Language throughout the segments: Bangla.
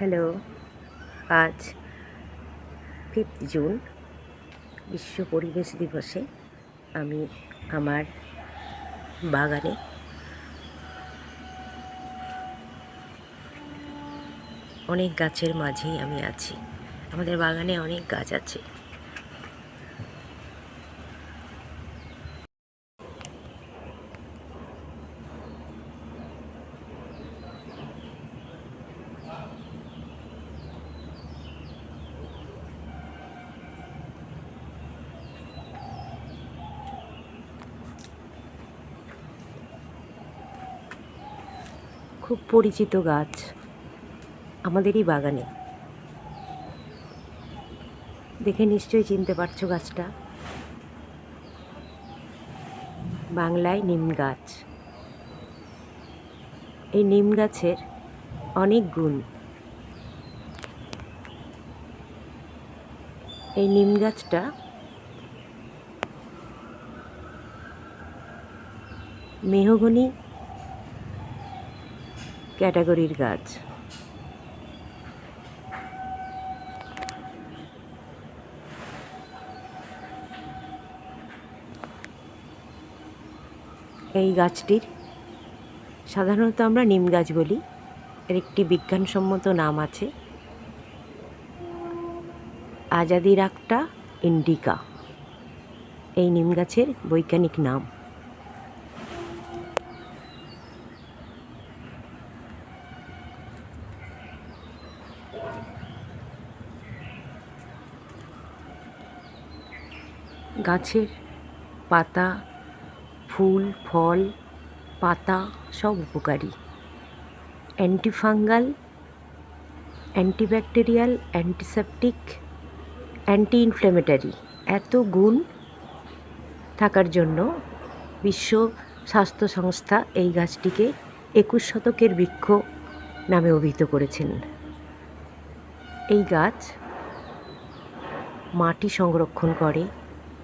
হ্যালো, আজ ফিফথ জুন বিশ্ব পরিবেশ দিবসে আমি আমার বাগানে অনেক গাছের মাঝেই আমি আছি। আমাদের বাগানে অনেক গাছ আছে। খুব পরিচিত গাছ আমাদেরই বাগানে। দেখে নিশ্চয়ই চিনতে পারছ গাছটা। বাংলায় নিম গাছ। এই নিম গাছের অনেক গুণ। এই নিম গাছটা মেহগনি ক্যাটাগরির গাছ। এই গাছটির সাধারণত আমরা নিম গাছ বলি। এর একটি বিজ্ঞানসম্মত নাম আছে আজাদির একটা ইন্ডিকা। এই নিম গাছের বৈজ্ঞানিক নাম। গাছের পাতা, ফুল, ফল, পাতা সব উপকারী। Antifungal, antibacterial, antiseptic anti inflammatory এত গুণ থাকার জন্য বিশ্ব স্বাস্থ্য সংস্থা এই গাছটিকে একুশ শতকের বৃক্ষ নামে অভিহিত করেছেন। এই গাছ মাটি সংরক্ষণ করে,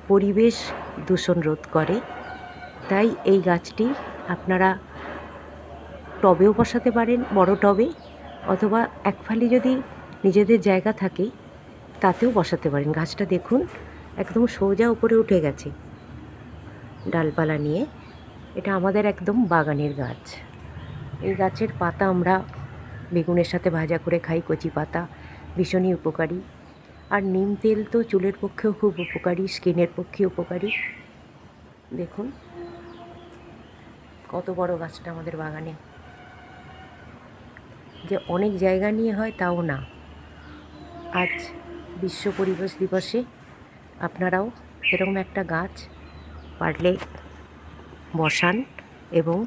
পরিবেশ দূষণ রোধ করে। তাই এই গাছটি আপনারা টবেও বসাতে পারেন, বড় টবে, অথবা এক ফালি যদি নিজেদের জায়গা থাকে, তাতেও বসাতে পারেন। গাছটা দেখুন, একদম সোজা উপরে উঠে গেছে। ডালপালা নিয়ে, এটা আমাদের একদম বাগানের গাছ। এই গাছের পাতা আমরা বেগুনের সাথে ভাজা করে খাই, কচি পাতা। ভীষণই উপকারী। আর নিম তেল তো চুলের পক্ষেও খুব উপকারী, স্কিনের পক্ষে উপকারী। দেখুন, কত বড় গাছটা আমাদের বাগানে। যে অনেক জায়গা নিয়ে হয় তাও না। আজ বিশ্ব পরিবেশ দিবসে আপনারাও এরকম একটা গাছ পারলে বসান এবং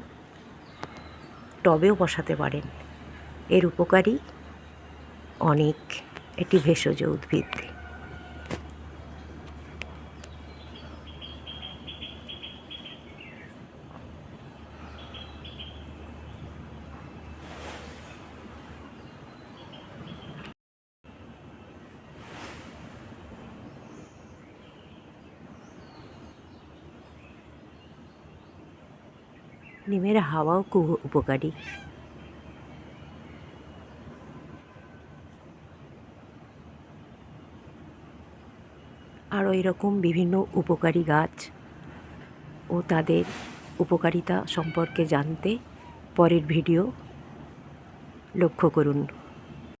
টবেও বসাতে পারেন। এর উপকারী অনেক এটি ভেষজ উদ্ভিদ। নিমের হাওয়াও খুব উপকারী। আরও এরকম বিভিন্ন উপকারী গাছ ও তাদের উপকারিতা সম্পর্কে জানতে পরের ভিডিও লক্ষ্য করুন।